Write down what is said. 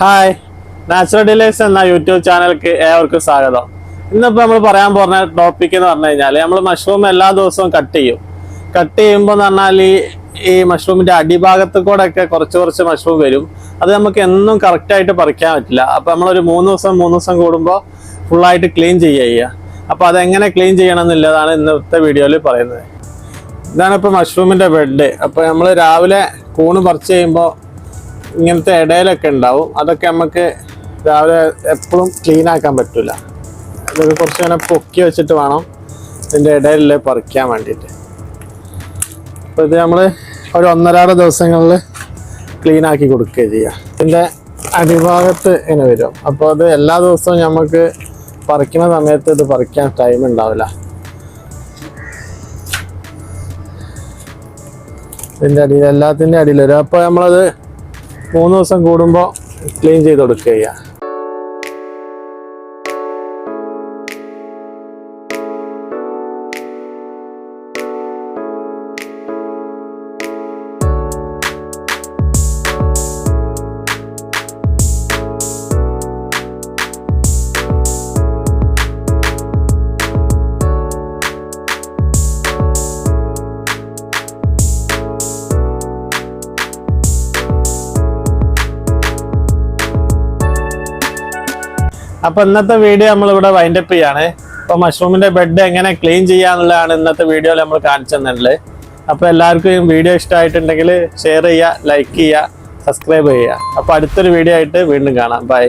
Hi. Natural ഡിലൈസ് എന്ന YouTube ചാനലിലേക്ക് ഏവർക്കും സ്വാഗതം. ഇന്നിപ്പോൾ നമ്മൾ പറയാൻ പോകുന്ന ടോപ്പിക് എന്ന് പറഞ്ഞു കഴിഞ്ഞാൽ നമ്മൾ മഷ്റൂം എല്ലാ ദിവസവും കട്ട് ചെയ്യും. കട്ട് ചെയ്യുമ്പോൾ എന്ന് പറഞ്ഞാൽ ഈ ഈ മഷ്റൂമിന്റെ അടിഭാഗത്ത് കൂടെ ഒക്കെ കുറച്ച് കുറച്ച് മഷ്റൂം വരും. അത് നമുക്ക് എന്നും കറക്റ്റായിട്ട് പറിക്കാൻ പറ്റില്ല. അപ്പോൾ നമ്മളൊരു മൂന്ന് ദിവസം മൂന്ന് ദിവസം കൂടുമ്പോൾ ഫുള്ളായിട്ട് ക്ലീൻ ചെയ്യുക അപ്പോൾ അതെങ്ങനെ ക്ലീൻ ചെയ്യണം എന്നുള്ളതാണ് ഇന്നത്തെ വീഡിയോയിൽ പറയുന്നത്. ഇതാണ് ഇപ്പോൾ മഷ്റൂമിന്റെ ബെഡ് അപ്പോൾ നമ്മൾ രാവിലെ കൂണ് പറിച്ച് ചെയ്യുമ്പോൾ ഇങ്ങനത്തെ ഇടയിലൊക്കെ ഉണ്ടാവും. അതൊക്കെ നമുക്ക് രാവിലെ എപ്പോഴും ക്ലീൻ ആക്കാൻ പറ്റില്ല ഇതൊക്കെ കുറച്ച് ഇങ്ങനെ പൊക്കി വെച്ചിട്ട് വേണം ഇതിന്റെ ഇടയിൽ പറിക്കാൻ വേണ്ടിയിട്ട്. അപ്പോൾ ഇത് നമ്മൾ ഒരു ഒന്നരാറ് ദിവസങ്ങളിൽ ക്ലീൻ ആക്കി കൊടുക്കുക ചെയ്യുക ഇതിന്റെ അടിഭാഗത്ത് ഇങ്ങനെ വരും. അപ്പോൾ അത് എല്ലാ ദിവസവും നമുക്ക് പറിക്കുന്ന സമയത്ത് ഇത് പറിക്കാൻ ടൈം ഉണ്ടാവില്ല. ഇതിന്റെ അടിയിൽ എല്ലാത്തിന്റെ അടിയിൽ വരും. അപ്പോൾ നമ്മളത് മൂന്ന് ദിവസം കൂടുമ്പോൾ ക്ലീൻ ചെയ്ത് കൊടുക്കുക ചെയ്യുക അപ്പൊ ഇന്നത്തെ വീഡിയോ നമ്മൾ ഇവിടെ വൈൻഡപ്പ് ചെയ്യാണ്. അപ്പൊ മഷ്റൂമിന്റെ ബെഡ് എങ്ങനെ ക്ലീൻ ചെയ്യാന്നുള്ളതാണ് ഇന്നത്തെ വീഡിയോയിൽ നമ്മൾ കാണിച്ചു തന്നിട്ടുള്ളത്. അപ്പൊ എല്ലാവർക്കും വീഡിയോ ഇഷ്ടമായിട്ടുണ്ടെങ്കിൽ ഷെയർ ചെയ്യുക ലൈക്ക് ചെയ്യുക സബ്സ്ക്രൈബ് ചെയ്യുക. അപ്പൊ അടുത്തൊരു വീഡിയോ ആയിട്ട് വീണ്ടും കാണാം. ബൈ